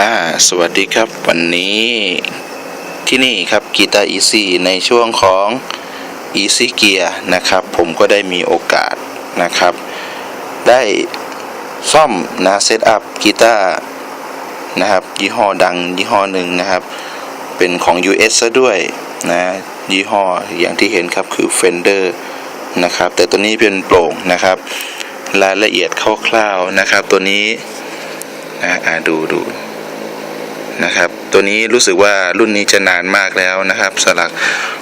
อ่าสวัสดีครับวันนี้ที่นี่ครับกีตาร์ Easy ในช่วงของ Easy Gear นะครับ ผมก็ได้มีโอกาสนะครับ ได้ซ่อมนะเซตอัพกีตาร์นะครับยี่ห้อดังยี่ห้อหนึ่งนะครับ เป็นของ US ซะด้วยนะยี่ห้ออย่างที่เห็นครับคือ Fender นะครับ แต่ตัวนี้เป็นโปร่งนะครับ รายละเอียดคร่าวๆนะครับ ตัวนี้อ่าอ่าดูดู นะครับ ตัวนี้รู้สึกว่ารุ่นนี้จะนานมากแล้วนะครับ สลัก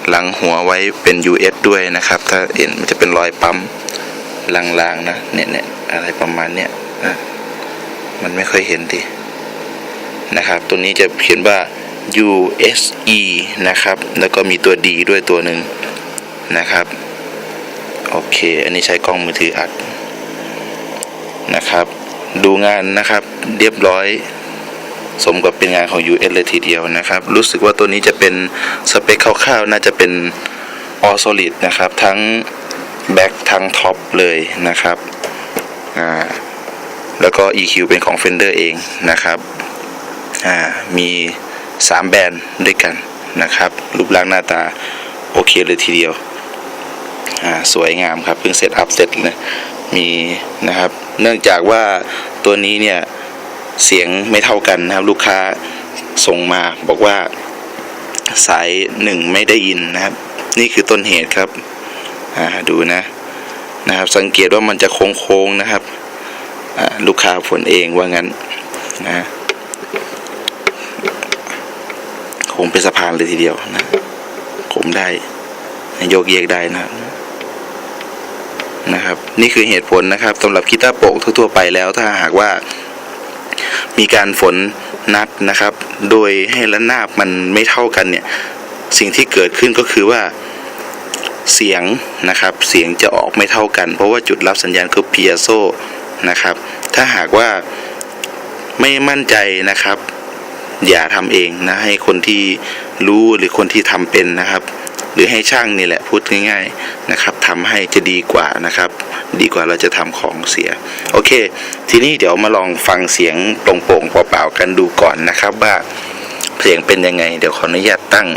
หลังหัวไว้เป็น US ด้วยนะครับ ถ้าเห็นมันจะเป็นรอยปั๊มลางๆนะเนี่ยเนี่ยอะไรประมาณเนี้ยนะมันไม่ค่อยเห็นทีนะครับ ตัวนี้จะเขียนว่า USE นะครับ แล้วก็มีตัว D ด้วยตัวหนึ่งนะครับ โอเค อันนี้ใช้กล้องมือถืออัดนะครับ ดูงานนะครับ เรียบร้อย สมกับเป็นงานของ US เลยทีเดียวนะครับ รู้สึกว่าตัวนี้จะเป็นสเปคคร่าวๆ น่าจะเป็น All Solid นะครับ ทั้งแบ็คทั้งท็อปเลยนะครับอ่าแล้วก็ EQ เป็นของ Fender เองนะครับอ่ามี 3 แบรนด์ด้วยกันนะครับ รูปร่างหน้าตา โอเคเลยทีเดียวอ่าสวยงามครับ เพิ่งเซตอัพเสร็จเลยมีนะครับ เนื่องจากว่าตัวนี้เนี่ย เสียงไม่เท่ากันนะครับ ลูกค้าส่งมาบอกว่าสายหนึ่งไม่ได้ยินนะครับ นี่คือต้นเหตุครับดูนะนะครับ สังเกตว่ามันจะโค้งๆนะครับลูกค้าฝนเองว่างั้นนะคงเป็นสะพานเลยทีเดียวนะโค้งได้โยกเยกได้นะนะครับ นี่คือเหตุผลนะครับสำหรับกีตาร์โปร่งทั่วๆไปแล้วถ้าหากว่า มีการฝนนัดนะครับ โดยให้ระนาบมันไม่เท่ากันเนี่ย สิ่งที่เกิดขึ้นก็คือว่าเสียงนะครับ เสียงจะออกไม่เท่ากัน เพราะว่าจุดรับสัญญาณคือพียโซนะครับ ถ้าหากว่าไม่มั่นใจนะครับ อย่าทำเองนะ ให้คนที่รู้หรือคนที่ทำเป็นนะครับ หรือให้ช่างนี่แหละพูดง่ายๆนะครับทำให้จะดีกว่านะครับ ดีกว่าเราจะทำของเสีย โอเค ทีนี้เดี๋ยวมาลองฟังเสียงโปร่งๆเปล่าๆกันดูก่อนนะครับว่าเสียงเป็นยังไง เดี๋ยวขออนุญาตตั้ง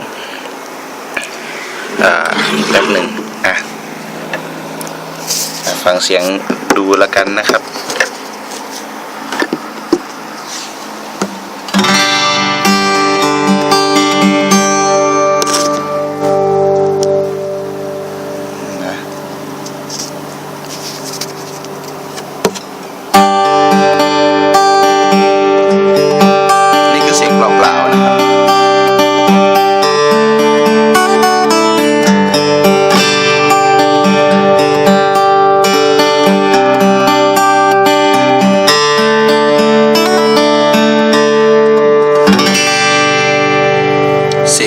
อ่าแป๊บหนึ่งอะอะฟังเสียงดูแล้วกันนะครับ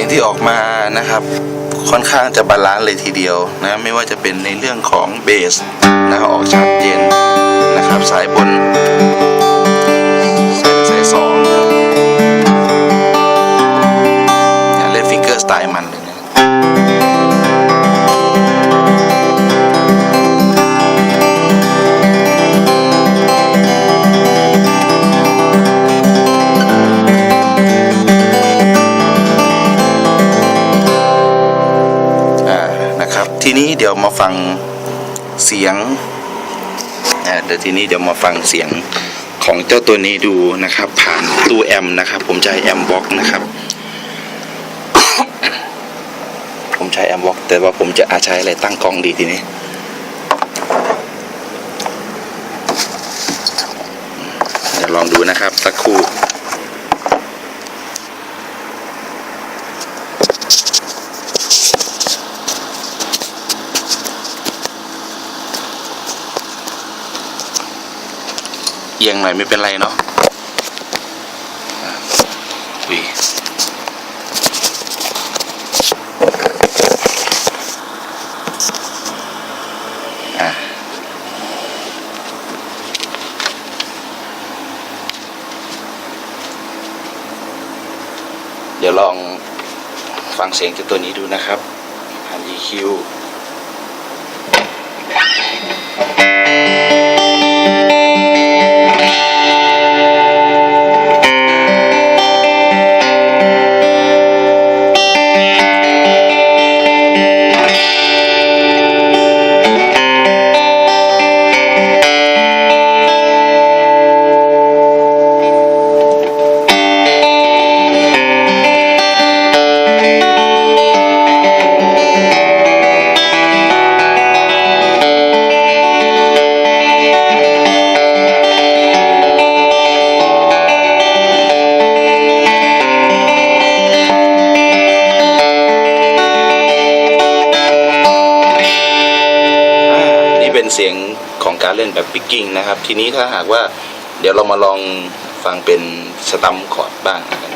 งที่ออกมานะครับ ค่อนข้างจะบาลานซ์เลยทีเดียวนะไม่ว่าจะเป็นในเรื่องของเบสนะครับออกชัดเจนนะครับสายบนสายสายสองนะเนี่ยเล่นฟิงเกอร์สไตล์มันเลย ทีนี้เดี๋ยวมาฟังเสียงอ่าเดี๋ยวทีนี้เดี๋ยวมาฟังเสียงของเจ้าตัวนี้ดูนะครับ ผ่านตู้แอมนะครับ ผมใช้แอมบ็อกนะครับ ผมใช้แอมบ็อกแต่ว่าผมจะอาใช้อะไรตั้งกล้องดีทีนี้เดี๋ยวลองดูนะครับสักครู่ เอียงหน่อยไม่เป็นไรเนาะอุ้ยเดี๋ยวลองฟังเสียงจากตัวนี้ดูนะครับผ่าน EQ เสียงของการเล่นแบบปิกกิ้งนะครับ ทีนี้ถ้าหากว่าเดี๋ยวเรามาลองฟังเป็นสตัมคอร์ดบ้างนะครับ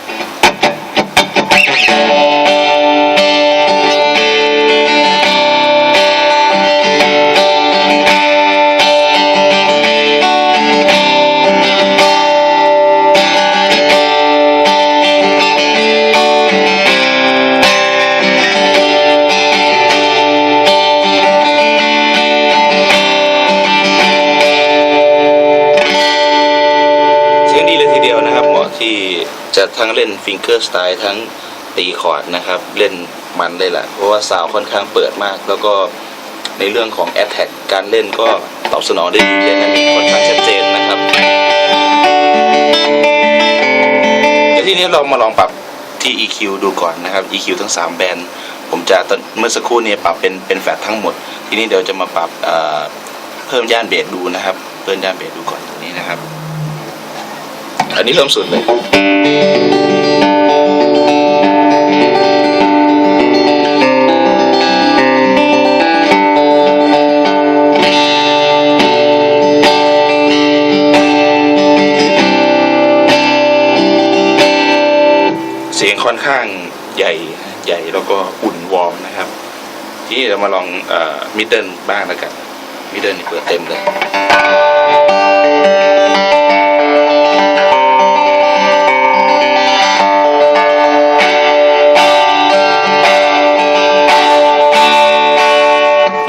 เสียงดีเลยทีเดียวนะครับ เหมาะที่จะทั้งเล่นฟิงเกอร์สไตล์ทั้งตีคอร์ดนะครับ เล่นมันเลยแหละเพราะว่าซาวค่อนข้างเปิดมาก แล้วก็ในเรื่องของแอ t แทกการเล่นก็ตอบสนองได้ดีเล่นอันนี้ค่อนข้างชัดเจนนะครับเดี๋ยวทีนี้เรามาลองปรับที่ EQ ดูก่อนนะครับ EQ ทั้ง 3 แบนด์ผมจะเมื่อสักครู่นี้ปรับเป็นเป็นแฟลตทั้งหมด ทีนี้เดี๋ยวจะมาปรับเพิ่มย่านเบสดูนะครับ เพิ่มย่านเบสดูก่อนตรงนี้นะครับ อันนี้เริ่มสุดเลยเสียงค่อนข้างใหญ่ใหญ่แล้วก็อุ่นวอร์มนะครับ ทีนี้เรามาลองมิดเดิลบ้างแล้วกันมิดเดิลเปิดเต็มเลย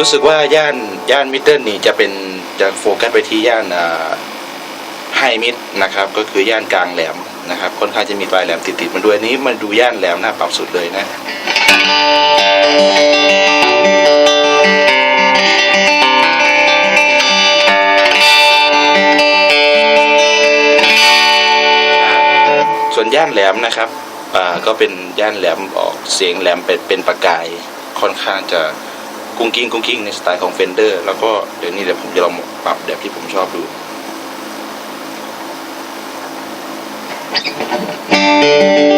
รู้สึกว่าย่านย่านมิดเดิลนี่จะเป็นจะโฟกัสไปที่ย่านไฮมิดนะครับ ก็คือย่านกลางแหลมนะครับค่อนข้างจะมีปลายแหลมติดๆมาด้วยอันนี้มันดูย่านแหลมหน้าปรับสุดเลยนะส่วนย่านแหลมนะครับก็เป็นย่านแหลมออกเสียงแหลมเป็นเป็นประกายค่อนข้างจะ กุ้งกิ้งกุ้งกิ้งในสไตล์ของเฟนเดอร์แล้วก็เดี๋ยวนี้เดี๋ยวผมจะลองปรับแบบที่ผมชอบดูอ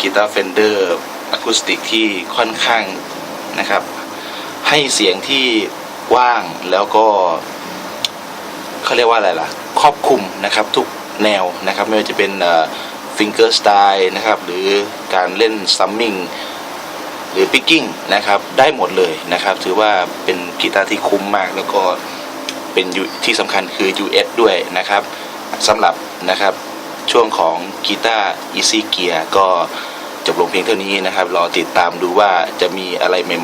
กีตาร์เฟนเดอร์อะคูสติกที่ค่อนข้างนะครับ ให้เสียงที่กว้างแล้วก็เขาเรียกว่าอะไรล่ะ ครอบคลุมนะครับทุกแนวนะครับ ไม่ว่าจะเป็นฟิงเกอร์สไตล์นะครับ หรือการเล่นซัมมิงหรือปิกกิ้งนะครับ ได้หมดเลยนะครับ ถือว่าเป็นกีตาร์ที่คุ้มมาก แล้วก็เป็นที่สำคัญคือ US ด้วยนะครับสำหรับนะครับ ช่วงของกีตาร์อีซีเกียก็จบลงเพียงเท่านี้นะครับ รอติดตามดูว่าจะมีอะไรใหม่